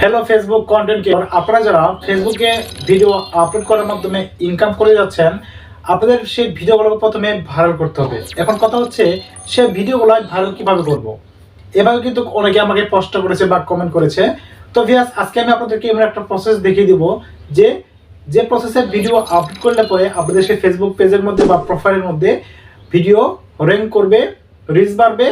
Hello Facebook content আপনারা যারা ফেসবুকে ভিডিও আপলোড করার মাধ্যমে ইনকাম করে যাচ্ছেন, আপনাদের সেই ভিডিওগুলো প্রথমে ভাইরাল করতে হবে। এখন কথা হচ্ছে, সে ভিডিওগুলো ভাইরাল কীভাবে করব। এভাবে কিন্তু অনেকে আমাকে প্রশ্ন করেছে বা কমেন্ট করেছে। তো ভিয়াস আজকে আমি আপনাদেরকে এমন একটা প্রসেস দেখিয়ে দিব যে যে প্রসেসে ভিডিও আপলোড করলে পরে আপনাদের সেই ফেসবুক পেজের মধ্যে বা প্রোফাইলের মধ্যে ভিডিও র্যাঙ্ক করবে রিচ বাড়বে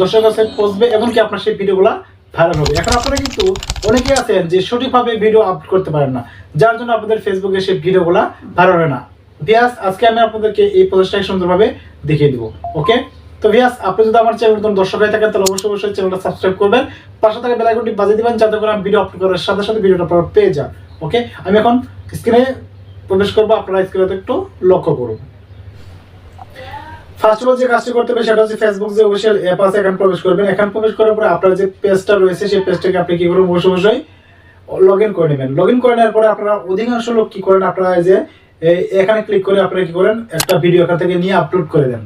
দর্শক কাছে পৌঁছবে, এমনকি আপনার সেই ভিডিওগুলো ভাইরাল হবে। এখন আপনারা কিন্তু অনেকে আছেন যে সঠিকভাবে ভিডিও আপলোড করতে পারেন না। যার জন্য আপনাদের ফেসবুকে সেই ভিডিওগুলো ভাইরাল হয় না। ভিয়াস, আজকে আমি আপনাদেরকে এই প্রসেসটাকে সুন্দরভাবে দেখিয়ে দিব। ওকে তো ভিয়াস, আপনি যদি আমার চ্যানেল নতুন দর্শক হয়ে থাকেন, তাহলে অবশ্যই অবশ্যই চ্যানেলটা সাবস্ক্রাইব করবেন। পাশে থাকা বেল আইকনটি বাজিয়ে দিবেন, যাতে করে আমি ভিডিও আপলোড করার সাথে সাথে ভিডিওটা আপনারা পেয়ে যান। ওকে আমি এখন স্ক্রিনে প্রবেশ করব, আপনারা স্ক্রিনে একটু লক্ষ্য করুন। ফার্স্ট অফ অল যে কাজটি করতে হবে সেটা হচ্ছে ফেসবুক যে অ্যাপ আছে, এখানে প্রবেশ করবেন। এখানে প্রবেশ করার পরে আপনার যে পেজটা রয়েছে, সেই পেজটাকে আপনি কি করবেন? অবশ্যই লগ ইন করে নেবেন। লগ ইন করে নেওয়ার পরে আপনারা অধিকাংশ লোক কি করেন? আপনারা যে এখানে ক্লিক করে আপনারা কি করেন? একটা ভিডিও এখান থেকে নিয়ে আপলোড করে দেন।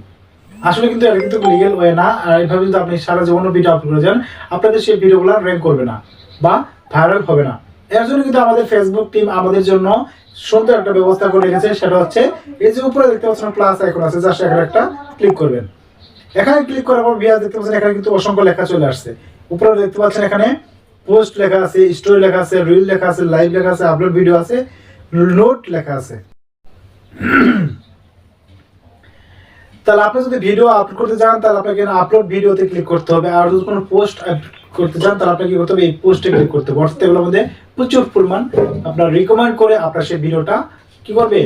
আসলে কিন্তু এটা কিন্তু লিগেল ওয়ে না, আর এইভাবে যদি আপনি সারা জীবনও ভিডিও আপলোড করে যান। আপনাদের সেই ভিডিওগুলো র্যাঙ্ক করবে না বা ভাইরাল হবে না। এর জন্য কিন্তু আমাদের ফেসবুক টিম আমাদের জন্য সুন্দর একটা ব্যবস্থা করে রেখেছে, সেটা হচ্ছে এই যে উপরে দেখতে পাচ্ছেন প্লাস আইকন আছে জাস্ট এখানে একটা ক্লিক করবেন। এখানে ক্লিক করার পর ভিয়া দেখতে পাচ্ছেন এখানে কিন্তু অসংখ্য লেখা চলে আসছে। উপরে দেখতে পাচ্ছেন এখানে পোস্ট লেখা আছে স্টোরি লেখা আছে রিল লেখা আছে লাইভ লেখা আছে আপলোড ভিডিও আছে নোট লেখা আছে। তাহলে আপনি যদি ভিডিও আপলোড করতে চান, তাহলে আপনাকে আপলোড ভিডিওতে ক্লিক করতে হবে। আর যদি কোনো পোস্ট করতে চান, তাহলে আপনাকে কি করতে হবে? এই পোস্টে ক্লিক করতে হবে। অর্থাৎ এগুলোর মধ্যে প্রচুর পরিমাণ আপনার রিকমেন্ড করে আপনার সেই ভিডিওটা কি করবে?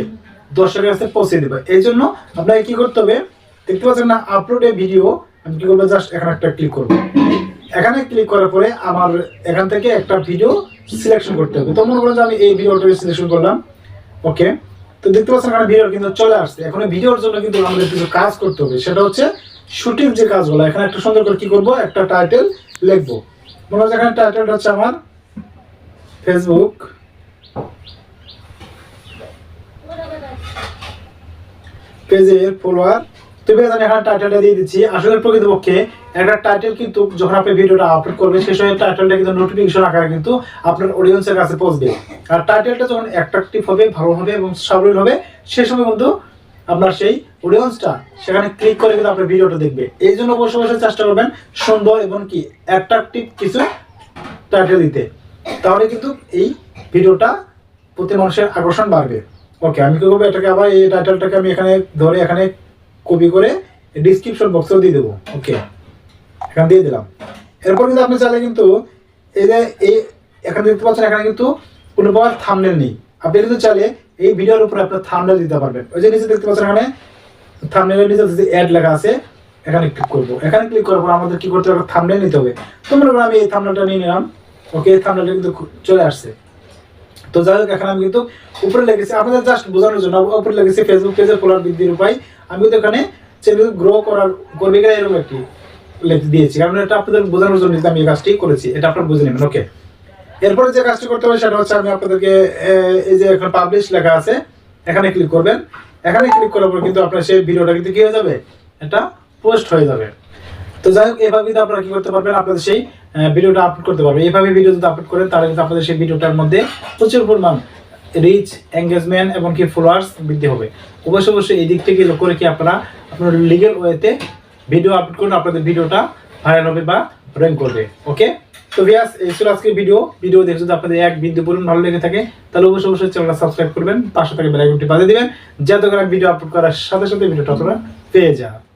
দর্শকের কাছে পৌঁছে দেবে। এই জন্য আপনাকে কি করতে হবে? দেখতে পাচ্ছেন না আপলোড এ ভিডিও আমি কি করব? জাস্ট এখানে একটা ক্লিক করব। এখানে ক্লিক করার পরে আমার এখান থেকে একটা ভিডিও সিলেকশন করতে হবে। তো মনে করেন যে আমি এই ভিডিওটা সিলেকশন করলাম। ওকে তো দেখতে পাচ্ছেন এখানে ভিডিও কিন্তু চলে আসছে। এখন ভিডিওর জন্য কিন্তু আমাদের কিছু কাজ করতে হবে। সেটা হচ্ছে শুটিং যে কাজগুলো, এখানে একটু সুন্দর করে কি করব? একটা টাইটেল লিখব। মনে হচ্ছে এখানে টাইটেলটা হচ্ছে আমার ফেসবুক পেজের ফলোয়ার তো বেশ এখানে টাইটেলটা দিয়ে দিচ্ছি আসলে প্রকৃতপক্ষে একটা টাইটেল কিন্তু যখন আপনি ভিডিওটা আপলোড করবেন সেই সময় টাইটেলটা কিন্তু নোটিফিকেশন আকারে কিন্তু আপনার অডিয়েন্সের কাছে পৌঁছবে। আর টাইটেলটা যখন অ্যাট্রাকটিভ হবে, ভালো হবে এবং সাবলীল হবে সেই সময় কিন্তু আপনার সেই অডিয়েন্সটা সেখানে ক্লিক করে কিন্তু আপনার ভিডিওটা দেখবে। এই জন্য বসে বসে চেষ্টা করবেন সুন্দর এবং কি অ্যাট্রাকটিভ কিছু টাইটেল দিতে। তাহলে কিন্তু এই ভিডিওটা প্রতি মানুষের আকর্ষণ বাড়বে। ওকে আমি কি করব? এটাকে আবার এই টাইটেলটাকে আমি এখানে ধরে এখানে কপি করে ডিসক্রিপশন বক্সেও দিয়ে দেবো। ওকে এখানে দিয়ে দিলাম। এরপর কিন্তু আপনি চাইলে কিন্তু এই যে এই এখানে দেখতে পাচ্ছেন, এখানে কিন্তু কোনো প্রকার থামনেল নেই। আপনি কিন্তু চাইলে এই ভিডিওর উপরে আপনার থামনেল দিতে পারবেন। ওই যে নিচে দেখতে পাচ্ছেন, এখানে থামনেলের নিচে যে অ্যাড লেখা আছে, এখানে ক্লিক করব। এখানে ক্লিক করার পর আমাদের কি করতে হবে? থামনেল নিতে হবে। তো মনে করুন আমি এই থামনেলটা নিয়ে নিলাম। ওকে এই থামনেলটা কিন্তু চলে আসছে। তো যাই হোক, এখানে আমি কিন্তু উপরে লেগেছি। আপনাদের জাস্ট বোঝানোর জন্য, উপরে লেগেছি ফেসবুক পেজের ফলোয়ার বৃদ্ধির উপায়। আমি তো এখানে চ্যানেল গ্রো করার করবে কিনা এরকম একটি দিয়েছি। কারণ এটা আপনাদের বোঝানোর জন্য আমি এই কাজটি করেছি। এটা আপনারা বুঝে নেবেন ওকে এরপরে যে কাজটি করতে হবে সেটা হচ্ছে আমি আপনাদেরকে এই যে এখানে পাবলিশ লেখা আছে, এখানে ক্লিক করবেন। এখানে ক্লিক করার পর কিন্তু আপনার সেই ভিডিওটা কিন্তু কি হয়ে যাবে? এটা পোস্ট হয়ে যাবে। তো যাই হোক এভাবে কিন্তু আপনারা কি করতে পারবেন? আপনাদের সেই ভিডিওটা আপলোড করতে পারবেন। এইভাবে ভিডিও যদি আপলোড করেন, তাহলে কিন্তু আপনাদের সেই ভিডিওটার মধ্যে প্রচুর পরিমাণ রিচ এঙ্গেজমেন্ট এবং কি ফলোয়ার্স বৃদ্ধি হবে। অবশ্যই অবশ্যই এই দিক থেকে লক্ষ্য রেখে আপনারা আপনার লিগেল ওয়েতে ভিডিও আপলোড করুন, আপনাদের ভিডিওটা ভাইরাল হবে বা র্যাঙ্ক করবে ওকে তো ভিয়াস এই ছিল আজকের ভিডিও ভিডিও দেখে যদি আপনাদের এক বিন্দু বলুন, ভালো লেগে থাকে, তাহলে অবশ্যই অবশ্যই চ্যানেলটা সাবস্ক্রাইব করবেন পাশে থেকে বেল আইকনটি বাজিয়ে দিবেন, যাতে করে ভিডিও আপলোড করার সাথে সাথে ভিডিওটা আপনারা পেয়ে যান।